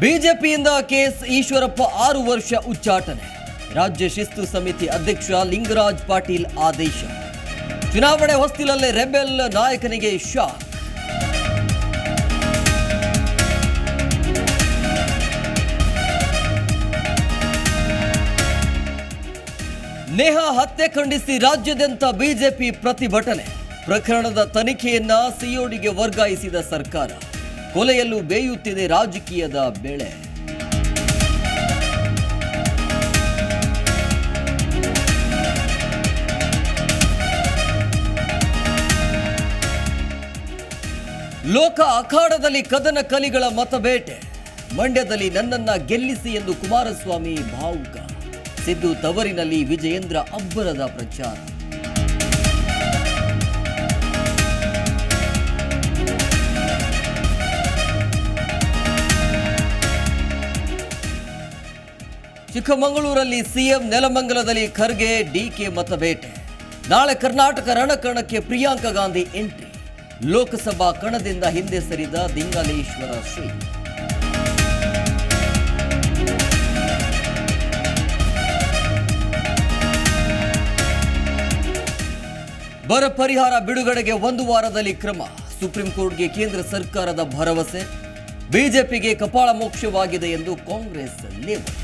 ಬಿಜೆಪಿಯಿಂದ ಕೆಎಸ್ ಈಶ್ವರಪ್ಪ ಆರು ವರ್ಷ ಉಚ್ಚಾಟನೆ. ರಾಜ್ಯ ಶಿಸ್ತು ಸಮಿತಿ ಅಧ್ಯಕ್ಷ ಲಿಂಗರಾಜ್ ಪಾಟೀಲ್ ಆದೇಶ. ಚುನಾವಣೆ ಹೊಸ್ತಿಲಲ್ಲೇ ರೆಬೆಲ್ ನಾಯಕನಿಗೆ ಶಾಕ್. ನೇಹಾ ಹತ್ಯೆ ಖಂಡಿಸಿ ರಾಜ್ಯಾದ್ಯಂತ ಬಿಜೆಪಿ ಪ್ರತಿಭಟನೆ. ಪ್ರಕರಣದ ತನಿಖೆಯನ್ನ ಸಿಒಡಿಗೆ ವರ್ಗಾಯಿಸಿದ ಸರ್ಕಾರ. ಕೊಲೆಯಲ್ಲೂ ಬೇಯುತ್ತಿದೆ ರಾಜಕೀಯದ ಬೆಳೆ. ಲೋಕ ಅಖಾಡದಲ್ಲಿ ಕದನ ಕಲಿಗಳ ಮತಬೇಟೆ ಮಂಡ್ಯದಲ್ಲಿ ನನ್ನನ್ನ ಗೆಲ್ಲಿಸಿ ಎಂದು ಕುಮಾರಸ್ವಾಮಿ ಭಾವುಕ. ಸಿದ್ದು ತವರಿನಲ್ಲಿ ವಿಜಯೇಂದ್ರ ಅಬ್ಬರದ ಪ್ರಚಾರ. ಚಿಕ್ಕಮಗಳೂರಲ್ಲಿ ಸಿಎಂ ನೆಲಮಂಗಲದಲ್ಲಿ ಖರ್ಗೆ ಡಿಕೆ ಮತಬೇಟೆ ನಾಳೆ ಕರ್ನಾಟಕ ರಣಕಣಕ್ಕೆ ಪ್ರಿಯಾಂಕಾ ಗಾಂಧಿ ಎಂಟ್ರಿ. ಲೋಕಸಭಾ ಕಣದಿಂದ ಹಿಂದೆ ಸರಿದ ದಿಂಗಾಲೇಶ್ವರ ಶ್ರೀ. ಬರ ಪರಿಹಾರ ಬಿಡುಗಡೆಗೆ ಒಂದು ವಾರದಲ್ಲಿ ಕ್ರಮ. ಸುಪ್ರೀಂ ಕೋರ್ಟ್ಗೆ ಕೇಂದ್ರ ಸರ್ಕಾರದ ಭರವಸೆ. ಬಿಜೆಪಿಗೆ ಕಪಾಳ ಮೋಕ್ಷವಾಗಿದೆ ಎಂದು ಕಾಂಗ್ರೆಸ್ ಲೇವಡಿ